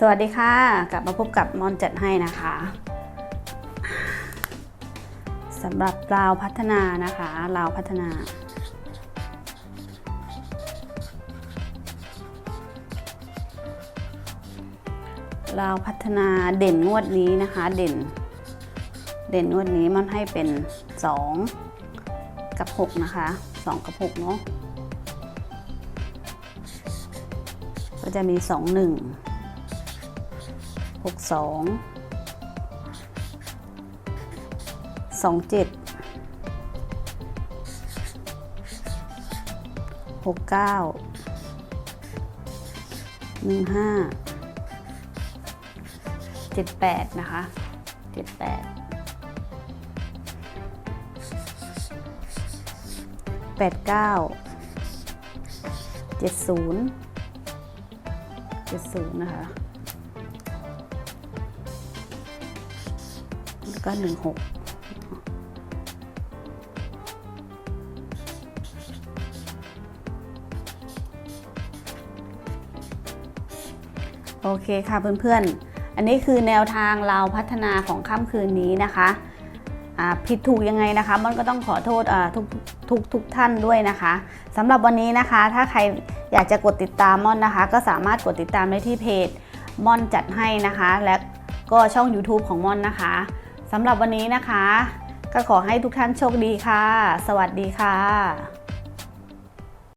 สวัสดีค่ะ กลับมาพบกับมอนจัดให้นะคะสำหรับลาวพัฒนานะคะลาวพัฒนาลาวพัฒนาเด่นงวดนี้นะคะ เด่น เด่นงวดนี้มันให้เป็น 2 กับ 6 นะคะ 2 กับ 6 เนาะก็จะมี 2 1 หกสองสองเจ็ดหกเก้าหนึ่งห้าเจ็ดแปดนะคะเจ็ดแปดแปดเก้าเจ็ดศูนย์เจ็ดศูนย์นะคะ ก็หนึ่งหกโอเคค่ะเพื่อนๆ อันนี้คือแนวทางเราพัฒนาของค่ำคืนนี้นะคะผิดถูกยังไงนะคะ มันก็ต้องขอโทษทุกทุกทุกท่านด้วยนะคะสำหรับวันนี้นะคะ ถ้าใครอยากจะกดติดตามม่อนนะคะ ก็สามารถกดติดตามได้ที่เพจม่อนจัดให้นะคะ และก็ช่อง YouTube ของม่อนนะคะ สำหรับวันนี้นะคะ ก็ขอให้ทุกท่านโชคดีค่ะ สวัสดีค่ะ